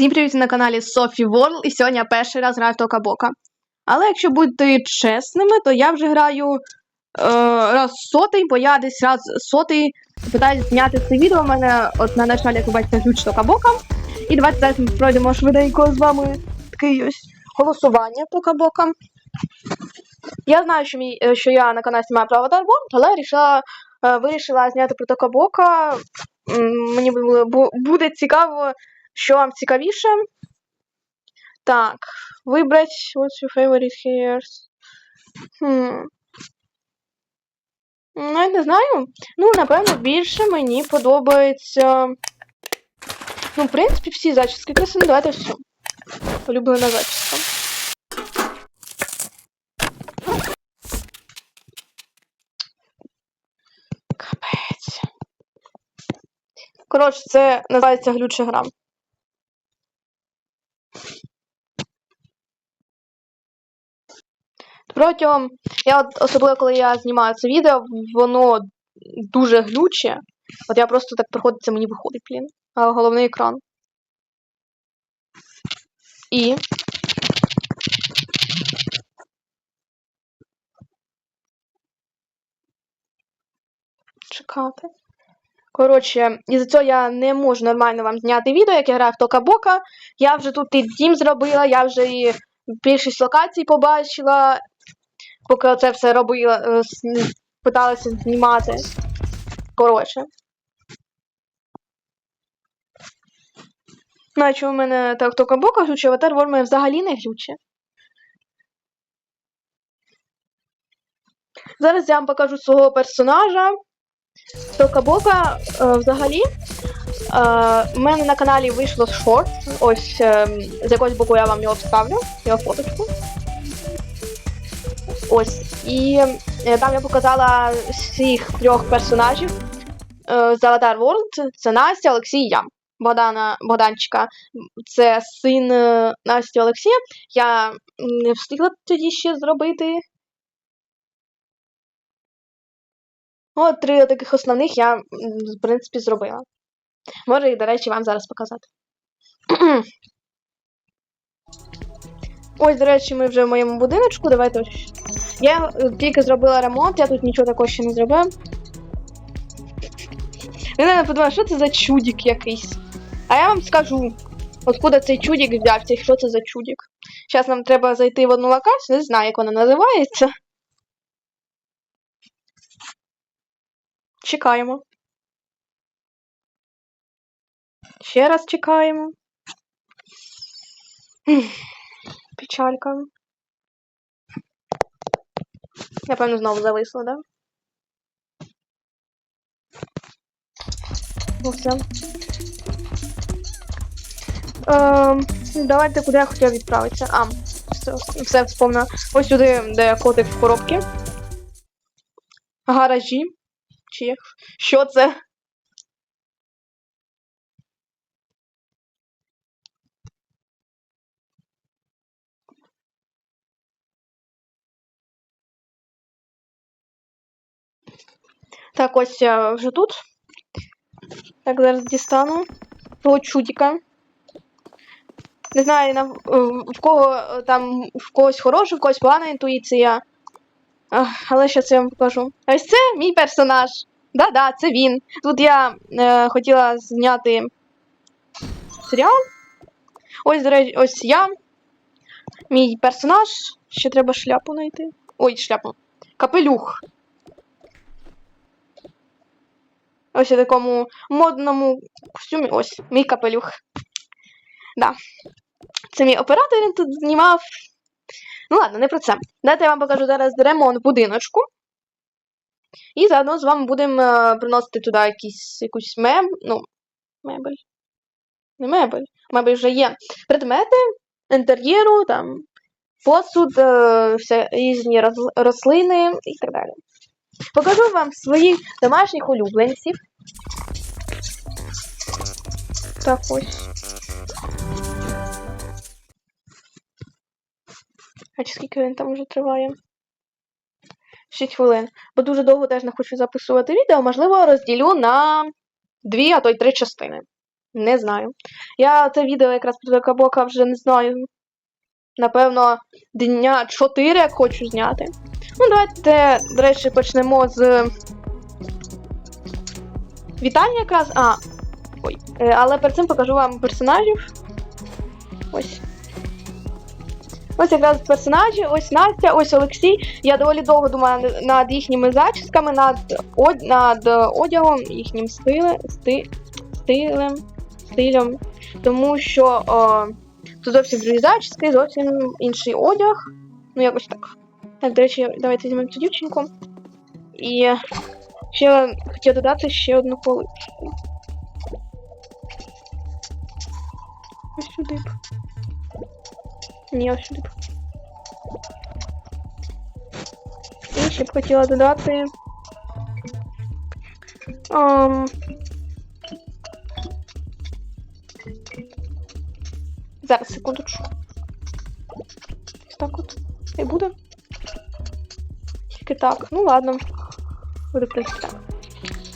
Всім привіт на каналі Софі World, і сьогодні я перший раз граю в Тока-Бока. Але якщо бути чесними, то я вже граю е, раз сотий, бо я десь раз сотий питаюсь зняти це відео. У мене от на началі, як ви бачите, ключ Тока-Бока. І давайте зараз ми пройдемо швиденько з вами такий ось голосування Тока-Бока. Я знаю, що, мій, е, що я на каналі знімаю Avatar World, але рішила, е, вирішила зняти про Тока-Бока. Мені було- буде цікаво що вам цікавіше? Так, вибрати what's your favorite hairs? Хм. Ну, я не знаю. Ну, напевно, більше мені подобається. Ну, в принципі, всі зачіски красиві. Давайте все. Улюблена зачіска. Капець. Коротше, це називається глюча гра. Протягом. Я от особливо, коли я знімаю це відео, воно дуже глюче. От я просто так приходиться, мені виходить, блін. А головний екран. І. Чекати. Коротше, із-за цього я не можу нормально вам зняти відео, як я граю в Тока-Бока. Я вже тут і дім зробила, я вже і більшість локацій побачила, поки оце все робила, е, питалася знімати. Коротше. Наче у мене так Тока-Бока глюче, а Avatar World мене взагалі не глюче. Зараз я вам покажу свого персонажа. Тока-Бока е, взагалі. Е, у мене на каналі вийшло шорт. Ось е, з якогось боку я вам його вставлю, його фоточку. Ось. І е, там я показала всіх трьох персонажів е, з Avatar World. Це Настя, Олексій і я. Богдана Богданчика. Це син е, Насті Олексія. Я не встигла тоді ще зробити. От три таких основних я, в принципі, зробила. Можу їх, до речі, вам зараз показати. Ось, до речі, ми вже в моєму будиночку. Давайте. Я тільки зробила ремонт, я тут нічого такого ще не зробила. Ви, наверное, подумали, що це за чудик якийсь. А я вам скажу, откуда цей чудик взявся що це за чудик. Зараз нам треба зайти в одну локацію, не знаю, як вона називається. Чекаємо. Ще раз чекаємо. М, Печалька. певно знову зависла, да? Ну все. Ем, давайте куди я хотів відправитися. А, все, все вспомнила. Ось сюди, де котик в коробці. Гаражі. Чи як? Що це? Так, ось я вже тут. Так, зараз дістану того чудика. Не знаю, на, в кого е, там в когось хороша, в когось погана інтуїція. Але зараз я вам покажу. Ось це мій персонаж. Да-да, це він. Тут я е, хотіла зняти серіал. Ось, до речі, ось я. Мій персонаж. Ще треба шляпу знайти. Ой, шляпу. Капелюх. Ось у такому модному костюмі. Ось, мій капелюх. Да. Це мій оператор він тут знімав. Ну ладно, не про це. Дайте я вам покажу зараз ремонт будиночку. І заодно з вами будемо е, приносити туди якісь, якусь меб... Ну, мебель. Не мебель. Мебель вже є. Предмети інтер'єру, там, посуд, е, все, різні рослини і так далі. Покажу вам своїх домашніх улюбленців. Так ось. А чи скільки він там вже триває? 6 хвилин. Бо дуже довго теж не хочу записувати відео, можливо, розділю на дві, а то й три частини. Не знаю. Я це відео якраз про Токабока вже не знаю. Напевно, дня 4 хочу зняти. Ну, давайте, до речі, почнемо з вітання якраз. А. Ой. Е, Але перед цим покажу вам персонажів. Ось. Ось якраз персонажі, ось Настя, ось Олексій. Я доволі довго думаю над- їхніми зачісками, над, од... над одягом, їхнім стилем, сти... стилем, стилем. Тому що о, тут зовсім другі зачіски, зовсім інший одяг. Ну, якось так. Так, до речі, давайте візьмемо цю дівчинку. І ще хотів додати ще одну поличку. Ось сюди. б. Ні, ось сюди. б. І ще б хотіла додати. Um, зараз, секундочку. Ось так от. І буде. Тільки так. Ну ладно. Буде, в принципі, так.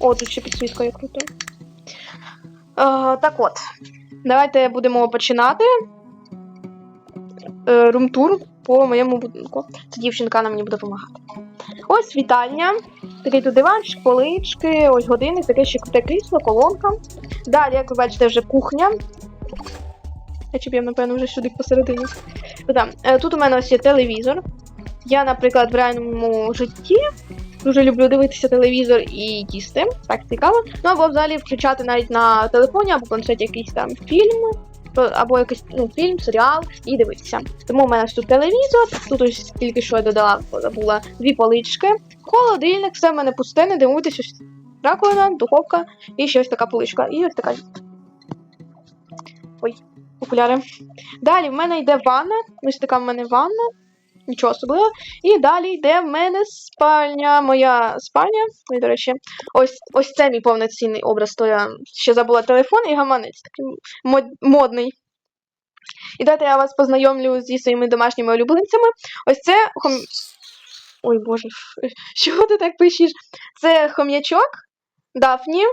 О, тут ще підсвітка є круто. Е, так от. Давайте будемо починати. Е, румтур по моєму будинку. Ця дівчинка нам мені буде допомагати. Ось вітальня. Такий тут диванчик, полички, ось годинник, таке ще круте крісло, колонка. Далі, як ви бачите, вже кухня. Я я, напевно, вже сюди посередині. Е, Тут у мене ось є телевізор. Я, наприклад, в реальному житті дуже люблю дивитися телевізор і їсти. Так цікаво. Ну або взагалі включати навіть на телефоні або планшеті якийсь там фільм, або якийсь ну, фільм, серіал і дивитися. Тому у мене тут телевізор, тут ось тільки що я додала, забула дві полички, холодильник, все в мене пусте, не дивуйтесь, ось раковина, духовка і ще ось така поличка. І ось така. Ой, окуляри. Далі в мене йде ванна. Ось така в мене ванна. Нічого особливого. І далі йде в мене спальня. Моя спальня. І, до речі, ось, ось це мій повноцінний образ, то я ще забула телефон і гаманець такий мод- модний. І дайте я вас познайомлю зі своїми домашніми улюбленцями. Ось це хом... Ой боже, чого ти так пишеш? Це хом'ячок Дафні.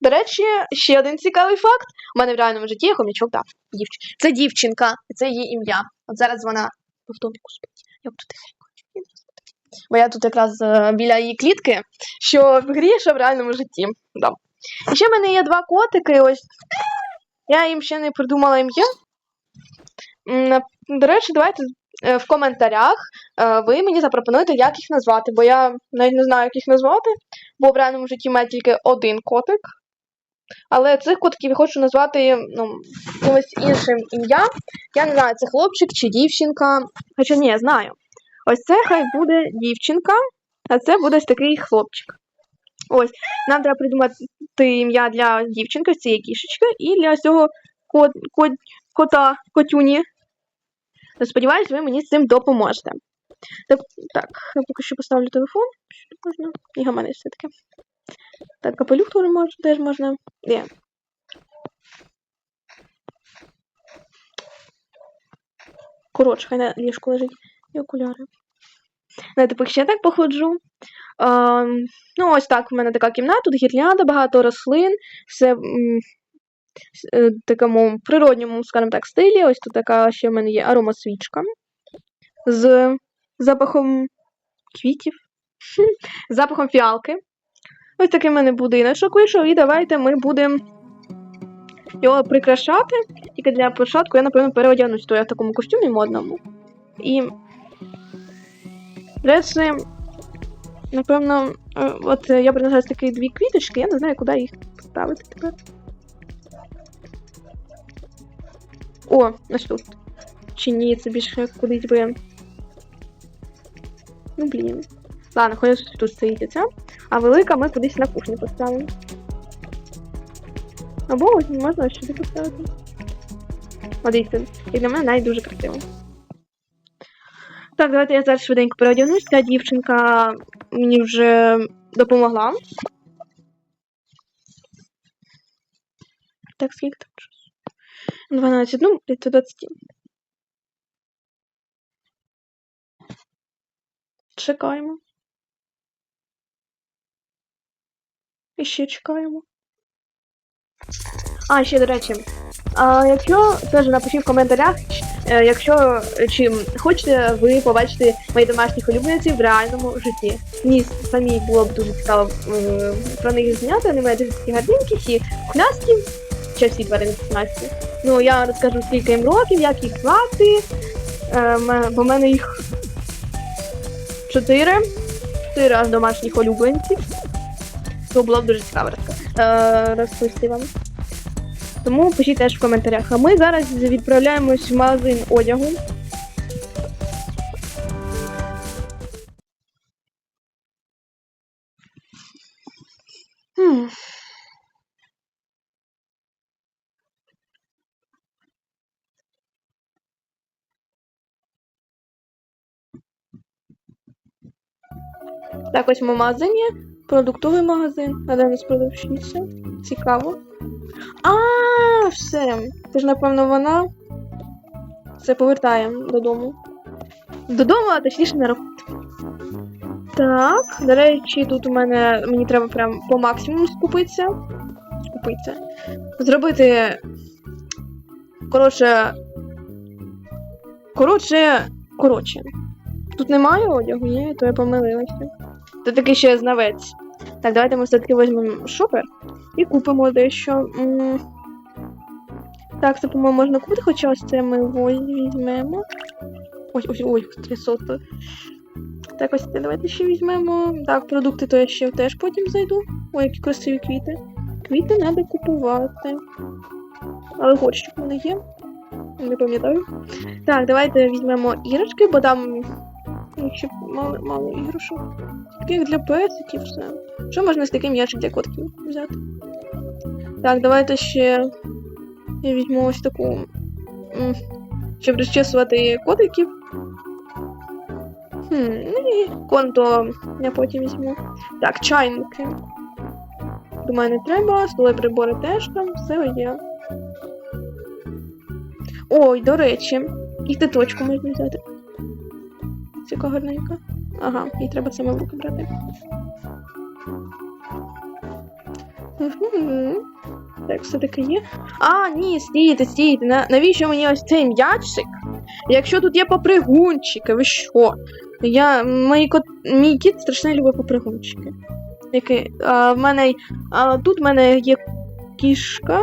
До речі, ще один цікавий факт. У мене в реальному житті є хом'ячок Дафні. Дівч... Це дівчинка, це її ім'я. От зараз вона в доміку спить. Я буду тихенько. Бо я тут якраз е, біля її клітки, що в грі, в реальному житті. Да. І ще в мене є два котики. Ось. Я їм ще не придумала ім'я. До речі, давайте е, в коментарях е, ви мені запропонуєте, як їх назвати, бо я навіть не знаю, як їх назвати, бо в реальному житті мене тільки один котик. Але цих котиків я хочу назвати ну, якимось іншим ім'ям. Я не знаю, це хлопчик чи дівчинка. Хоча ні, я знаю. Ось це хай буде дівчинка, а це буде ось такий хлопчик. Ось, нам треба придумати ім'я для дівчинки, ось цієї кішечки, і для цього кот, кот, кота, котюні. Сподіваюсь, ви мені з цим допоможете. Так, так, я поки що поставлю телефон. Що можна? І гаманець все-таки. Так, капелюх теж можна, теж можна. Де? Коротше, хай на ліжку лежить. І окуляри. Ну, типу, ще так походжу. Ем, ну, ось так, в мене така кімната, тут гірлянда, багато рослин, все с- е, такому природньому, скажімо так, стилі. Ось тут така ще в мене є аромасвічка з запахом квітів, запахом фіалки. Ось такий мене будиночок вийшов, і давайте ми будемо його прикрашати. Тільки для початку я, напевно, переодягнусь, то я в такому костюмі модному. І речі, напевно, е, от я принесла такі дві квіточки, я не знаю, куди їх ставити тепер. О, ось тут. Чи ні, це більше кудись би. Ну, блін. Ладно, хай тут стоїть оця. А велика ми кудись на кухні поставимо. Або ось можна сюди поставити. О, і для мене навіть дуже красиво. Так, давайте я зараз швиденько переодягнусь. Ця дівчинка мені вже допомогла. Так, скільки там? часу? 12, ну, до 20. Чекаємо. І ще чекаємо. А, ще до речі. А якщо теж напишіть в коментарях, е, якщо чи хочете ви побачити моїх домашніх улюбленців в реальному житті. Мені самі було б дуже цікаво е, про них зняти, вони мають дуже такі гарненькі, всі клясті, ще всі тварини клясті. Ну, я розкажу скільки їм років, як їх звати, е, бо в мене їх чотири, чотири домашніх улюбленців. То було б дуже цікаво розка- е, розповісти вам. Тому пишіть теж в коментарях. А ми зараз відправляємось в магазин одягу. Хм. Так, ось ми в магазині. Продуктовий магазин. А де продавщиця? Цікаво. А, все. Це ж, напевно, вона. Все, повертаємо додому. Додому, а точніше на роботу. Так, до речі, тут у мене мені треба прям по максимуму скупитися. Скупитися. Зробити. Коротше. Коротше. Коротше. Тут немає одягу, ні, то я помилилася. Це такий ще знавець. Так, давайте ми все-таки візьмемо шопер і купимо дещо. М. Так, це, по-моєму, можна купити, хоча ось це ми візьмемо. Ой, ой, ой, трясота. Так, ось це давайте ще візьмемо. Так, продукти то я ще теж потім зайду. Ой, які красиві квіти. Квіти треба купувати. Але горщик мене є. Не пам'ятаю. Так, давайте візьмемо іграшки, бо там мало, мало іграшок. Таких для песиків все. Що можна з таким м'ячик для котків взяти? Так, давайте ще я візьму ось таку. Щоб розчесувати котиків. Хм, ну і конто я потім візьму. Так, чайники. Думаю, не треба. Столи прибори теж там, все є. Ой, до речі, і теточку можна взяти. Яка гарненька. Ага, їй треба саме в руки брати. Так, все таки є. А, ні, стійте, стійте. На, навіщо мені ось цей м'ячик? Якщо тут є попригунчики, ви що? Я, мій, кот, мій кіт страшно любить попригунчики. Який, а, в мене, а, тут в мене є кішка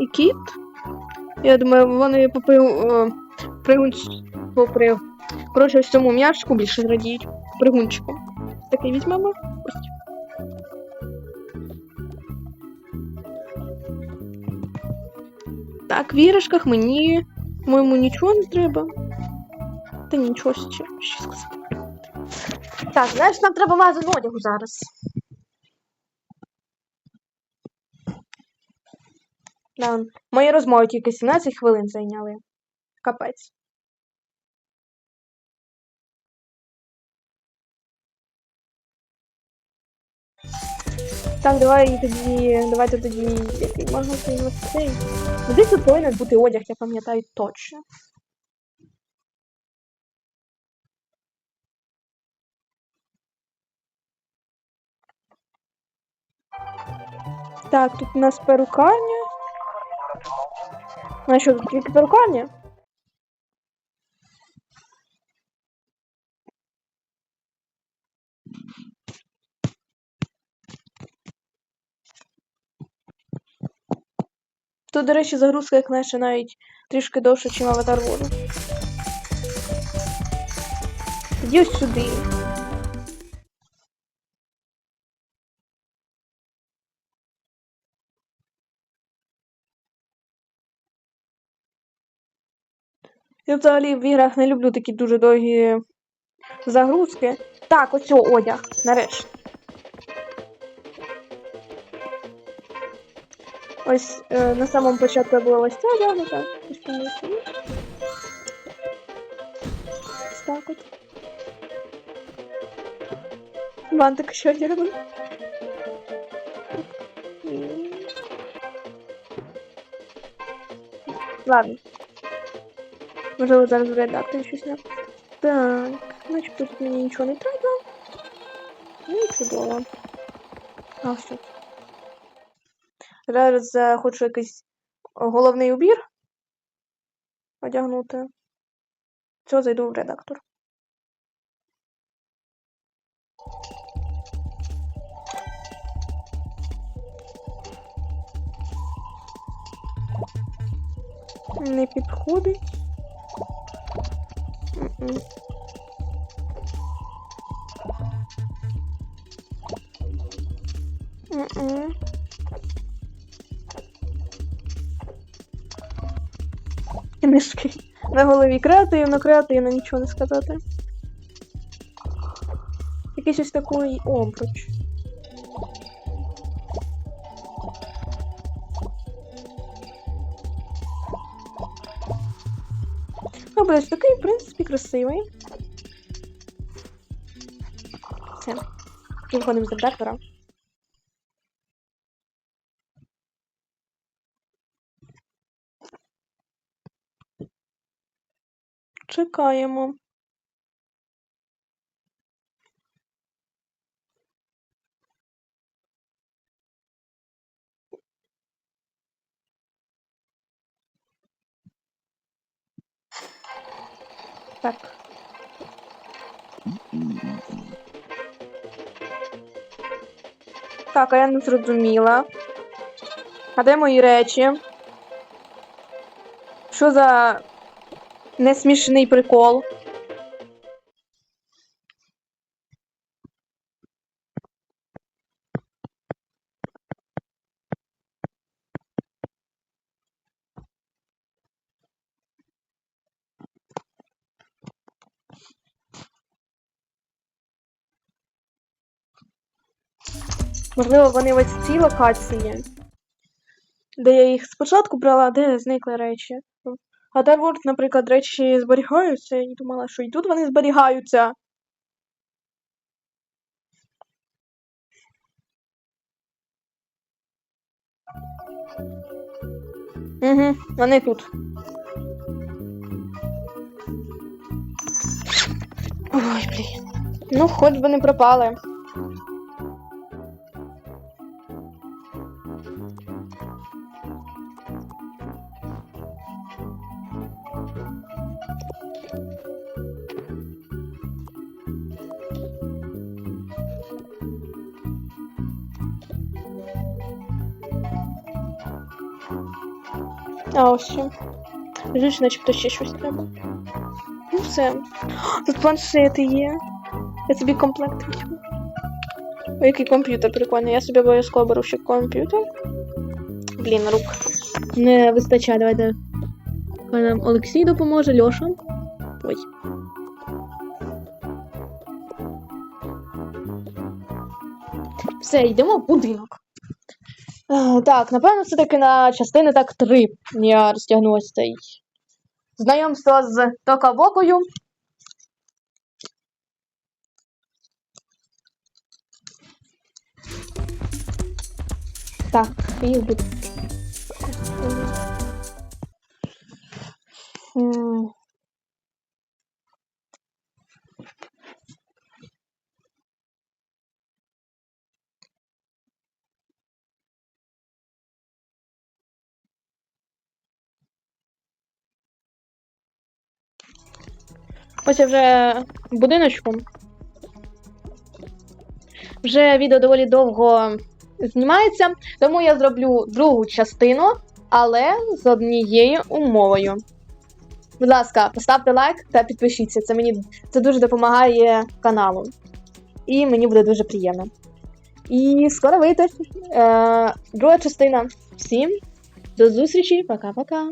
і кіт. Я думаю, вони попри, о, пригунч, попри, коротше, ось цьому м'ячку більше зрадіють. Пригунчиком. Такий візьмемо. Ось. Так, в іграшках мені, по-моєму, нічого не треба. Та нічого ще, ще сказати. Так, знаєш, нам треба магазин одягу зараз. Да, мої розмови тільки 17 хвилин зайняли. Капець. Так, давай тоді. Давайте тоді який ось цей. Ну, Десь тут повинен бути одяг, я пам'ятаю точно. Так, тут у нас перукарня. А що, тут тільки перукарня? Тут, до речі, загрузка, як наче навіть трішки довше, ніж аватар воду. Тоді ось сюди. Я взагалі в іграх не люблю такі дуже довгі загрузки. Так, ось цього одяг, нарешті. Ось е, на самому початку була ось ця одягнута. Ось там ось сюди. Ось так от. Бантик ще одягнув. М. Ладно. Можливо, зараз в редакторі щось не. Так, начебто тут мені нічого не треба. Ну і чудово. А що? Зараз хочу якийсь головний убір одягнути. Все, зайду в редактор. Не підходить. М-м. М-м. Книжки. На голові креативно, креативно, нічого не сказати. Якийсь ось такий обруч. Обруч такий, в принципі, красивий. Все. Виходимо з редактора. Чекаємо. Так. Так, а я не зрозуміла. А де мої речі? Що за несмішний прикол? Можливо, вони ось в цій локації, де я їх спочатку брала, де зникли речі. А де Word, наприклад, речі зберігаються, і думала, що і тут вони зберігаються. Угу, вони тут. Ой, блін. Ну, хоч би не пропали. А ось ще. Жиш, начебто ще щось треба. Ну все. Тут планшети є. Я собі комплект візьму. О, який комп'ютер прикольний. Я собі обов'язково беру ще комп'ютер. Блін, рук. Не вистачає, давайте. Хай нам Олексій допоможе, Льоша. Ой. Все, йдемо в будинок. Е, Так, напевно, все-таки на частини так три я розтягнулася цей знайомство з Токабокою. Так, їх буде. Ось я вже будиночку. Вже відео доволі довго знімається, тому я зроблю другу частину, але з однією умовою. Будь ласка, поставте лайк та підпишіться. Це мені це дуже допомагає каналу. І мені буде дуже приємно. І скоро вийде е, друга частина. Всім до зустрічі, пока-пока.